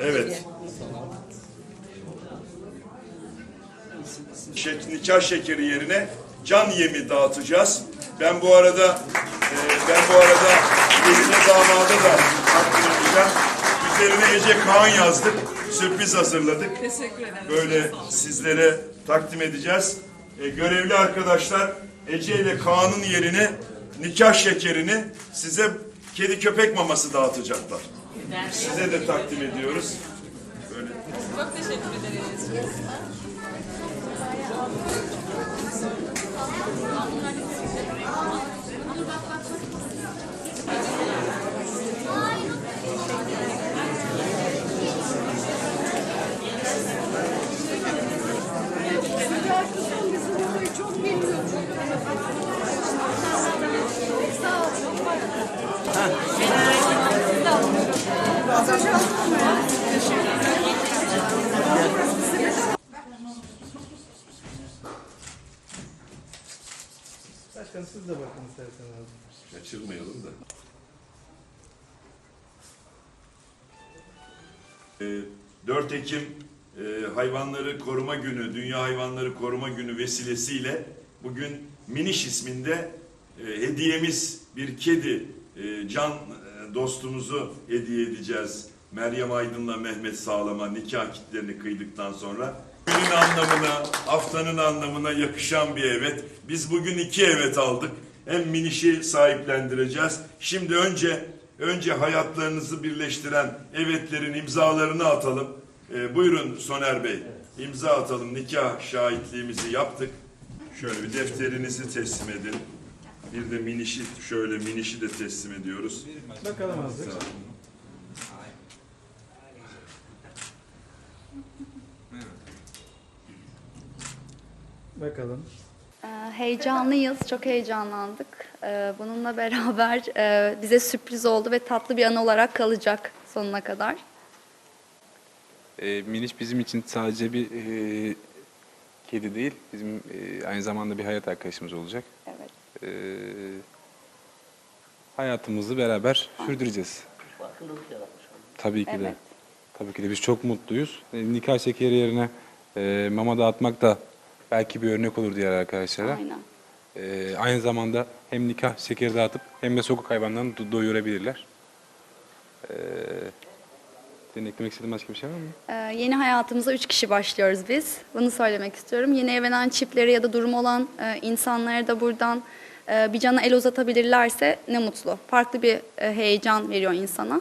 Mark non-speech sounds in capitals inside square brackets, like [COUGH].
Evet. Şek, nikah şekeri yerine can yemi dağıtacağız. Ben bu arada e, ben bu arada geline damada da takdim edeceğim. Üzerine Ece Kaan yazdık. Sürpriz hazırladık. Teşekkür ederim. Böyle sizlere takdim edeceğiz. E, görevli arkadaşlar Ece ile Kaan'ın yerine nikah şekerini size kedi köpek maması dağıtacaklar. Size de takdim ediyoruz. Böyle Çok teşekkür ederiz. Başkanım siz de bakın isterseniz. kaçırmayalım da. E, 4 Ekim e, Hayvanları Koruma Günü, Dünya Hayvanları Koruma Günü vesilesiyle bugün Miniş isminde e, hediyemiz bir kedi e, can e, dostumuzu hediye edeceğiz. Meryem Aydın'la Mehmet Sağlam'a nikah kitlerini kıydıktan sonra. Günün anlamına, haftanın anlamına yakışan bir evet. Biz bugün iki evet aldık. Hem Miniş'i sahiplendireceğiz. Şimdi önce önce hayatlarınızı birleştiren evetlerin imzalarını atalım. Ee, buyurun Soner Bey. imza atalım. Nikah şahitliğimizi yaptık. Şöyle bir defterinizi teslim edin. Bir de minişi şöyle minişi de teslim ediyoruz. Bakalım. Sağ olun. Bakalım. Ee, Heyecanlıyız, çok heyecanlandık. Ee, Bununla [LAUGHS] beraber e, bize sürpriz oldu ve tatlı bir anı olarak kalacak sonuna kadar. E, Miniş bizim için sadece bir e, kedi değil, bizim e, aynı zamanda bir hayat arkadaşımız olacak. Evet. E, hayatımızı beraber sürdüreceğiz. Tabii ki de. Evet. Tabii ki de biz çok mutluyuz. E, nikah şekeri yerine e, mama dağıtmak da belki bir örnek olur diğer arkadaşlara. Aynen. E, aynı zamanda hem nikah şekeri dağıtıp hem de sokak hayvanlarını do- doyurabilirler. E, senin eklemek istediğin başka bir şey var mı? Ee, Yeni hayatımıza üç kişi başlıyoruz biz. Bunu söylemek istiyorum. Yeni evlenen çiftleri ya da durum olan e, insanlara da buradan e, bir cana el uzatabilirlerse ne mutlu. Farklı bir e, heyecan veriyor insana.